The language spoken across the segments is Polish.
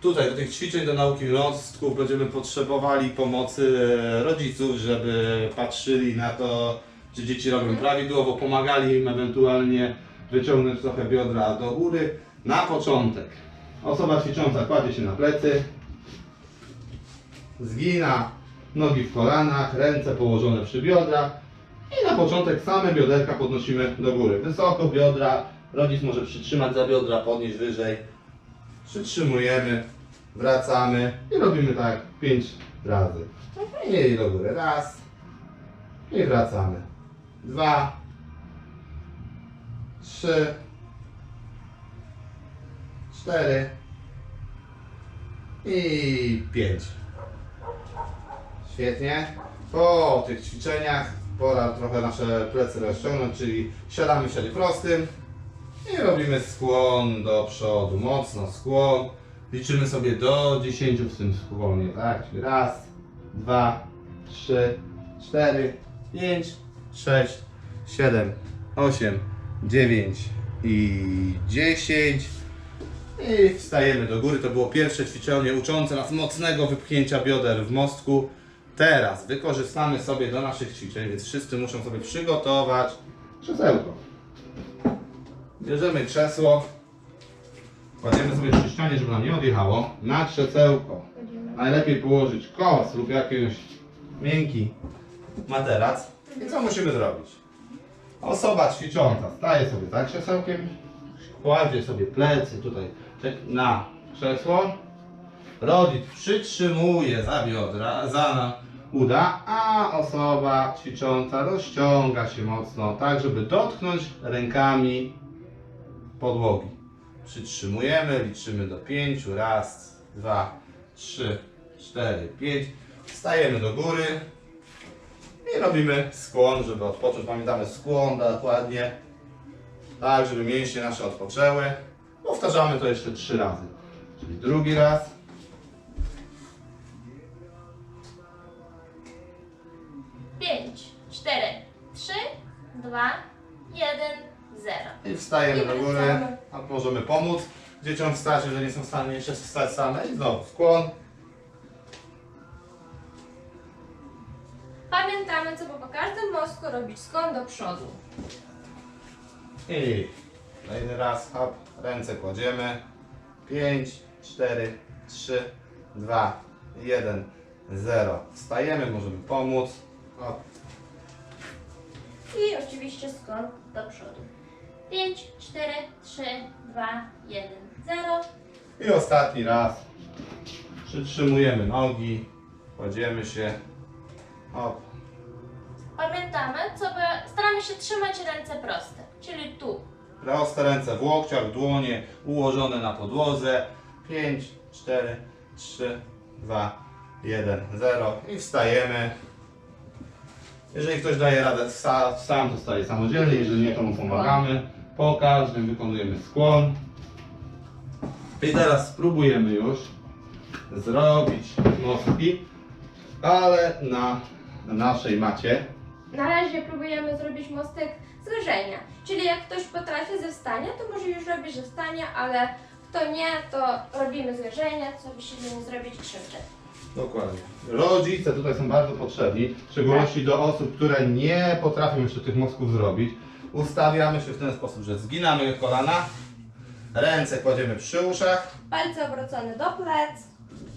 Tutaj do tych ćwiczeń do nauki mostków będziemy potrzebowali pomocy e, rodziców, żeby patrzyli na to, czy dzieci robią prawidłowo, pomagali im ewentualnie wyciągnąć trochę biodra do góry. Na początek osoba ćwicząca kładzie się na plecy, zgina nogi w kolanach, ręce położone przy biodrach i na początek same bioderka podnosimy do góry. Wysoko biodra, rodzic może przytrzymać za biodra, podnieść wyżej. Przytrzymujemy, wracamy i robimy tak 5 razy. I do góry. Raz. I wracamy. Dwa. Trzy. Cztery. I pięć. Świetnie. Po tych ćwiczeniach pora trochę nasze plecy rozciągnąć, czyli siadamy w prostym i robimy skłon do przodu, mocno skłon. Liczymy sobie do 10 w tym skłonie, tak? Czyli raz, dwa, trzy, cztery, pięć, sześć, siedem, osiem, dziewięć i dziesięć. I wstajemy do góry. To było pierwsze ćwiczenie uczące nas mocnego wypchnięcia bioder w mostku. Teraz wykorzystamy sobie do naszych ćwiczeń, więc wszyscy muszą sobie przygotować krzesełko. Bierzemy krzesło, kładziemy sobie przy ścianie, żeby nam nie odjechało. Na krzesełko najlepiej położyć kos lub jakiś miękki materac. I co musimy zrobić? Osoba ćwicząca staje sobie za krzesełkiem, kładzie sobie plecy tutaj na krzesło. Rodzic przytrzymuje za biodra, za uda, a osoba ćwicząca rozciąga się mocno, tak żeby dotknąć rękami podłogi. Przytrzymujemy, liczymy do pięciu. Raz, dwa, trzy, cztery, pięć. Wstajemy do góry i robimy skłon, żeby odpocząć. Pamiętamy skłon dokładnie, tak żeby mięśnie nasze odpoczęły. Powtarzamy to jeszcze trzy razy. Czyli drugi raz. Pięć, cztery, trzy, dwa, jeden, zero. I wstajemy do góry. A możemy pomóc dzieciom wstać, jeżeli nie są w stanie jeszcze wstać same. I znowu skłon. Pamiętamy, co po każdym mostku robić skłon do przodu. I kolejny raz, hop, ręce kładziemy. 5, 4, 3, 2, 1, 0. Wstajemy, możemy pomóc. Hop. I oczywiście skłon do przodu. Pięć, cztery, trzy, dwa, jeden, zero. I ostatni raz. Przytrzymujemy nogi, kładziemy się. Hop. Pamiętamy, co by... staramy się trzymać ręce proste, czyli tu. Proste ręce w łokciach, dłonie ułożone na podłodze. 5, 4, 3, 2, 1, 0. I wstajemy. Jeżeli ktoś daje radę sa- sam, to staje samodzielnie. Jeżeli nie, to mu pomagamy. Po każdym wykonujemy skłon. I teraz spróbujemy już zrobić nocki, ale na naszej macie. Na razie próbujemy zrobić mostek z leżenia. Czyli jak ktoś potrafi ze wstania, to może już robić ze wstania, ale kto nie, to robimy z leżenia, co by się nie zrobić krzywdy. Dokładnie. Rodzice tutaj są bardzo potrzebni, w szczególności do osób, które nie potrafią jeszcze tych mostków zrobić. Ustawiamy się w ten sposób, że zginamy kolana, ręce kładziemy przy uszach, Palce obrócone do plec.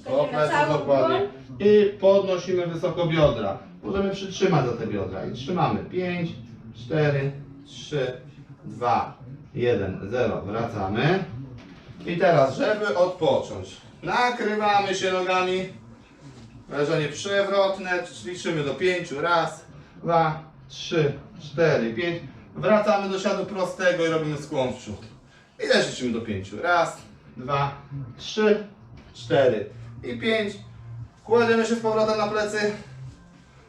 do Kładziemy całą dokładnie dłoń. i podnosimy wysoko biodra. Możemy przytrzymać za te biodra i trzymamy 5, 4, 3, 2, 1, 0. Wracamy. I teraz, żeby odpocząć, nakrywamy się nogami. Leżenie przewrotne, liczymy do 5. Raz, dwa, trzy, cztery, pięć. Wracamy do siadu prostego i robimy skłon w przód. I też liczymy do 5. Raz, dwa, trzy, cztery i pięć. Kładziemy się z powrotem na plecy.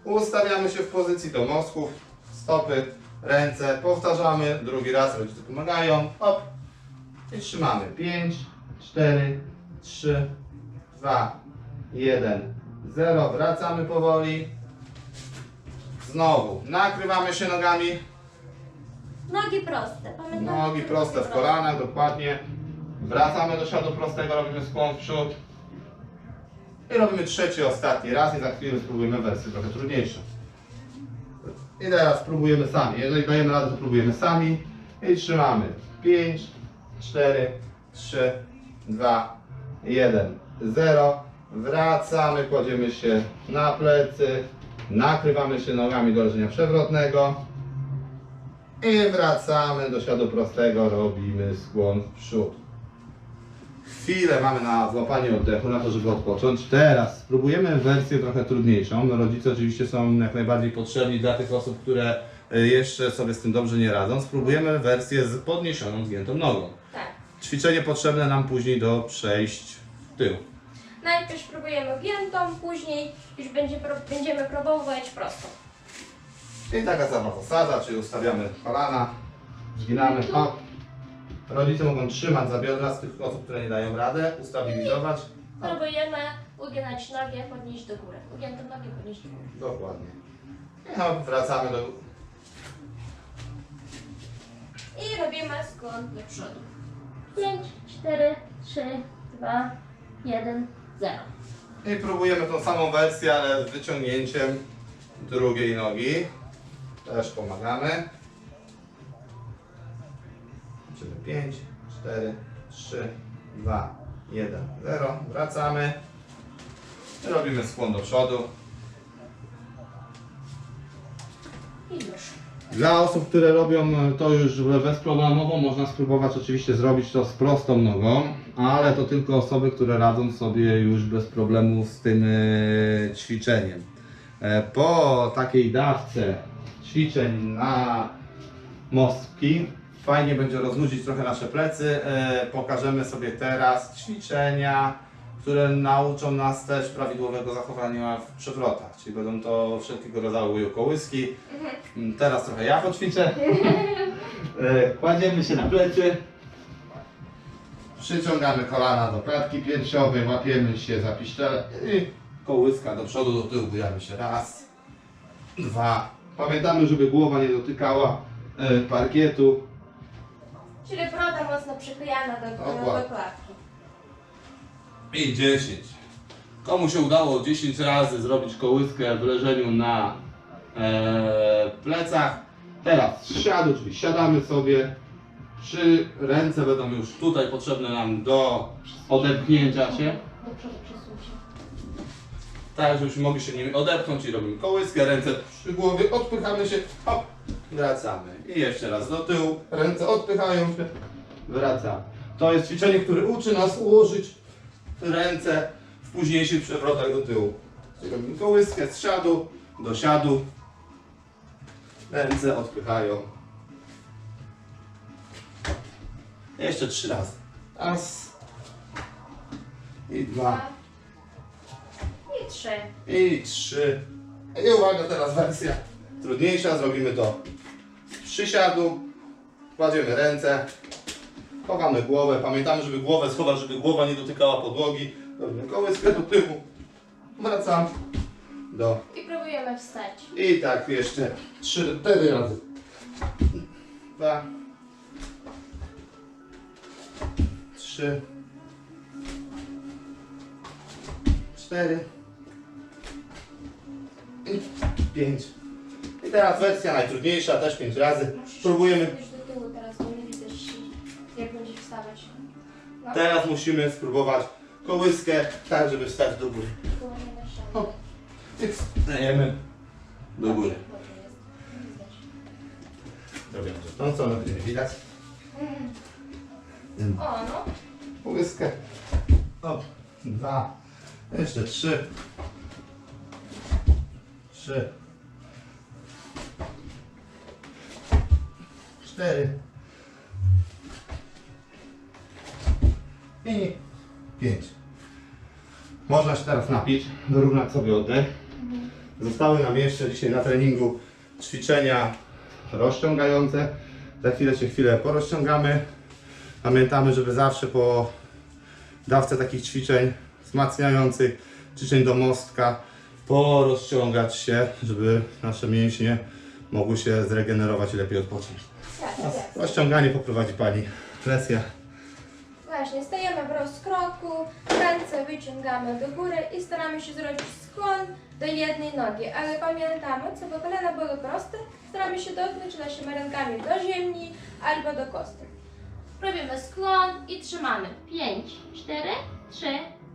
Ustawiamy się w pozycji do mosków. Stopy, ręce. Powtarzamy drugi raz. Rodzice pomagają. Hop. I trzymamy. 5, 4, 3, 2, 1, 0. Wracamy powoli. Znowu nakrywamy się nogami. Nogi proste. Pamiętamy, Nogi proste w kolanach, dokładnie. Wracamy do siadu prostego, robimy skłon w przód. I robimy trzeci, ostatni raz i za chwilę spróbujemy wersję trochę trudniejszą. I teraz spróbujemy sami. Jeżeli dajemy radę, to próbujemy sami. I trzymamy. 5, 4, 3, 2, 1, 0. Wracamy, kładziemy się na plecy. Nakrywamy się nogami do leżenia przewrotnego. I wracamy do siadu prostego, robimy skłon w przód. Chwilę mamy na złapanie oddechu, na to, żeby odpocząć. Teraz spróbujemy wersję trochę trudniejszą. No, rodzice oczywiście są jak najbardziej potrzebni dla tych osób, które y, jeszcze sobie z tym dobrze nie radzą. Spróbujemy wersję z podniesioną, zgiętą nogą. Tak. Ćwiczenie potrzebne nam później do przejść w tył. Najpierw spróbujemy giętą, później już będzie, będziemy próbować prostą. I taka sama zasada, czyli ustawiamy kolana, zginamy, hop. Rodzice mogą trzymać za biodra z tych osób, które nie dają radę, ustabilizować. Próbujemy uginać nogę, podnieść do góry. Ugiętą nogę podnieść do góry. Dokładnie. I hop, wracamy do... I robimy skłon do przodu. 5, 4, 3, 2, 1, 0. I próbujemy tą samą wersję, ale z wyciągnięciem drugiej nogi. Też pomagamy. Czyli 5, 4, 3, 2, 1, 0. Wracamy. I robimy skłon do przodu. I już. Dla osób, które robią to już bezproblemowo, można spróbować oczywiście zrobić to z prostą nogą, ale to tylko osoby, które radzą sobie już bez problemu z tym e, ćwiczeniem. E, Po takiej dawce ćwiczeń na mostki fajnie będzie rozluźnić trochę nasze plecy. E, Pokażemy sobie teraz ćwiczenia, które nauczą nas też prawidłowego zachowania w przewrotach, czyli będą to wszelkiego rodzaju kołyski. Mm, Teraz trochę ja poćwiczę. E, Kładziemy się na plecy. Przyciągamy kolana do klatki piersiowej, łapiemy się za piszczelę i kołyska do przodu, do tyłu bujamy się. Raz, dwa. Pamiętamy, żeby głowa nie dotykała e, parkietu. Czyli broda mocno przyklejana do, Dokładnie. do klatki. I 10. Komu się udało 10 razy zrobić kołyskę w leżeniu na e, plecach. Teraz siadu, czyli siadamy sobie. Trzy ręce będą już tutaj potrzebne nam do odepchnięcia się. Do przodu przesuń się. Tak, żebyśmy mogli się nimi odepchnąć i robimy kołyskę, ręce przy głowie, odpychamy się, hop, wracamy. I jeszcze raz do tyłu, ręce odpychają się, wracamy. To jest ćwiczenie, które uczy nas ułożyć ręce w późniejszych przewrotach do tyłu. Robimy kołyskę z siadu do siadu, ręce odpychają. Jeszcze trzy razy. Raz i dwa. Trzy. I trzy. I uwaga, teraz wersja trudniejsza. Zrobimy to z przysiadu. Kładziemy ręce. Chowamy głowę. Pamiętamy, żeby głowę schować, żeby głowa nie dotykała podłogi. Robimy kołyskę do tyłu. Wracam do. I próbujemy wstać. I tak jeszcze trzy, cztery razy. Dwa. Trzy. Cztery. Pięć. I teraz wersja najtrudniejsza, też pięć razy. Spróbujemy. Już do tyłu teraz, bo nie widzę sił, jak będziesz wstawać. No. Teraz musimy spróbować kołyskę, tak żeby wstać do góry. Nie wstajemy do góry. Dobrze jest. Widać. Tą stronę, będzie widać. O, no. Łyskę. O, dwa. Jeszcze trzy. Trzy. Cztery. I pięć. Można się teraz napić, wyrównać sobie oddech. Zostały nam jeszcze dzisiaj na treningu ćwiczenia rozciągające. Za chwilę się chwilę porozciągamy. Pamiętamy, żeby zawsze po dawce takich ćwiczeń wzmacniających, ćwiczeń do mostka, porozciągać się, żeby nasze mięśnie mogły się zregenerować i lepiej odpocząć. Tak, tak. Rozciąganie poprowadzi Pani. Presja. Właśnie, stajemy w rozkroku, ręce wyciągamy do góry i staramy się zrobić skłon do jednej nogi. Ale pamiętamy, co by kolana były proste, staramy się dotknąć naszymi rękami do ziemi albo do kostek. Robimy skłon i trzymamy. 5, 4, 3,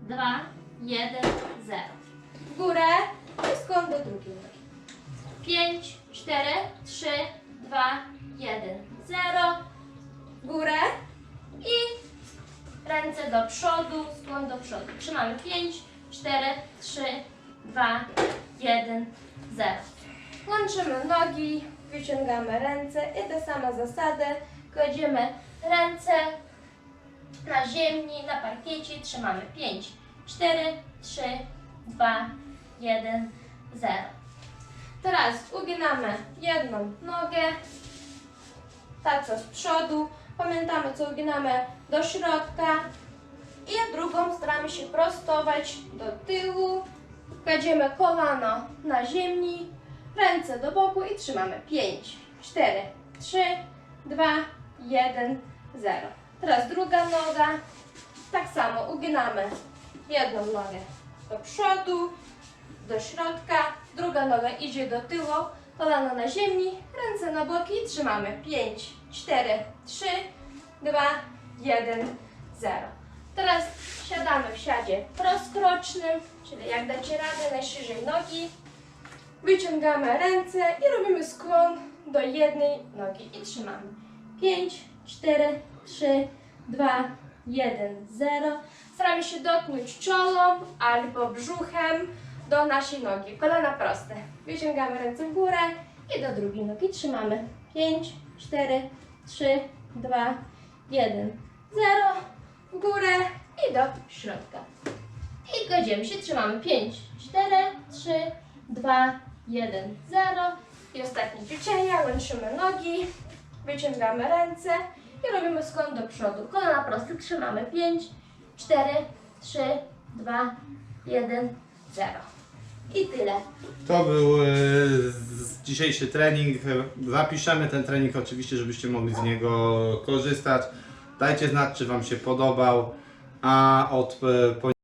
2, 1, 0. W górę i skłon do drugiej nogi. 5, 4, 3, 2, 1, 0. W górę i ręce do przodu, skłon do przodu. Trzymamy 5, 4, 3, 2, 1, 0. Łączymy nogi, wyciągamy ręce i ta sama zasada. Kładziemy ręce na ziemi, na parkiecie, trzymamy 5, 4, 3, 2, 1, 0. Teraz uginamy jedną nogę, ta co z przodu. Pamiętamy, co uginamy do środka. I drugą staramy się prostować do tyłu. Kładziemy kolano na ziemi, ręce do boku i trzymamy. 5, 4, 3, 2, 1, 0. Teraz druga noga. Tak samo uginamy jedną nogę do przodu, do środka, druga noga idzie do tyłu, kolano na ziemi, ręce na boki i trzymamy. 5, 4, 3, 2, 1, 0. Teraz siadamy w siadzie rozkrocznym, czyli jak dacie radę, najszerzej nogi. Wyciągamy ręce i robimy skłon do jednej nogi i trzymamy. 5, 4, 3, 2, 1, 0. Staramy się dotknąć czołem albo brzuchem do naszej nogi. Kolana proste. Wyciągamy ręce w górę i do drugiej nogi trzymamy. 5, 4, 3, 2, 1, 0. W górę i do środka. I kładziemy się, trzymamy 5, 4, 3, 2, 1, 0. I ostatnie ćwiczenia, łączymy nogi, wyciągamy ręce i robimy skłon do przodu. Kolana proste, trzymamy 5, 4, 3, 2, 1, 0. I tyle. To był e, dzisiejszy trening. Zapiszemy ten trening oczywiście, żebyście mogli z niego korzystać. Dajcie znać, czy Wam się podobał. A od e,